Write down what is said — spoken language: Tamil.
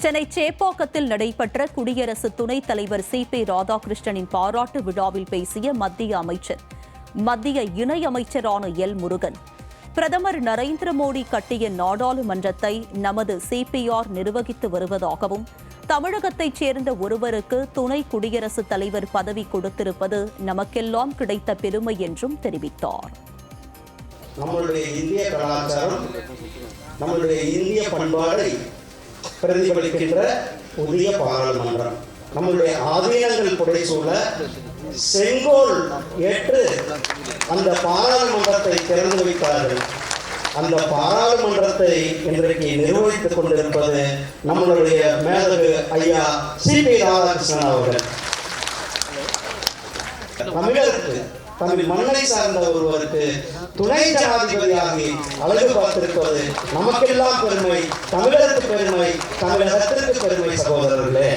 சென்னை சேப்பாக்கத்தில் நடைபெற்ற குடியரசு துணைத் தலைவர் சி. பி. ராதாகிருஷ்ணனின் பாராட்டு விழாவில் பேசிய மத்திய அமைச்சர் மத்திய இணையமைச்சரான எல். முருகன் பிரதமர் நரேந்திர மோடி கட்டிய நாடாளுமன்றத்தை நமது சிபிஆர் நிர்வகித்து வருவதாகவும் தமிழகத்தைச் சேர்ந்த ஒருவருக்கு துணை குடியரசுத் தலைவர் பதவி கொடுத்திருப்பது நமக்கெல்லாம் கிடைத்த பெருமை என்றும் தெரிவித்தார். நம்மளுடைய இந்திய கலாச்சாரம் நம்மளுடைய இந்திய பண்பாடை பிரதிபலிக்கின்ற புதிய பாராளுமன்றம். நம்மளுடைய ஆதீனங்கள் புடைசூழ செங்கோல் ஏற்று அந்த பாராளுமன்றத்தை திறந்து வைத்தார்கள். அந்த பாராளுமன்றத்தை இன்றைக்கு நிர்வகித்துக் கொண்டிருப்பது நம்மளுடைய மேதகு ஐயா சி பி ராதாகிருஷ்ணன் அவர்கள். தமிழருக்கு தமிழ் மண்ணை சார்ந்த ஒருவருக்கு துணை ஜனாதிபதியாகி அழகு பார்த்திருப்பது நமக்கெல்லாம் பெருமை தமிழருக்கு பெருமை தமிழகத்திற்கு பெருமை சகோதரர்களே.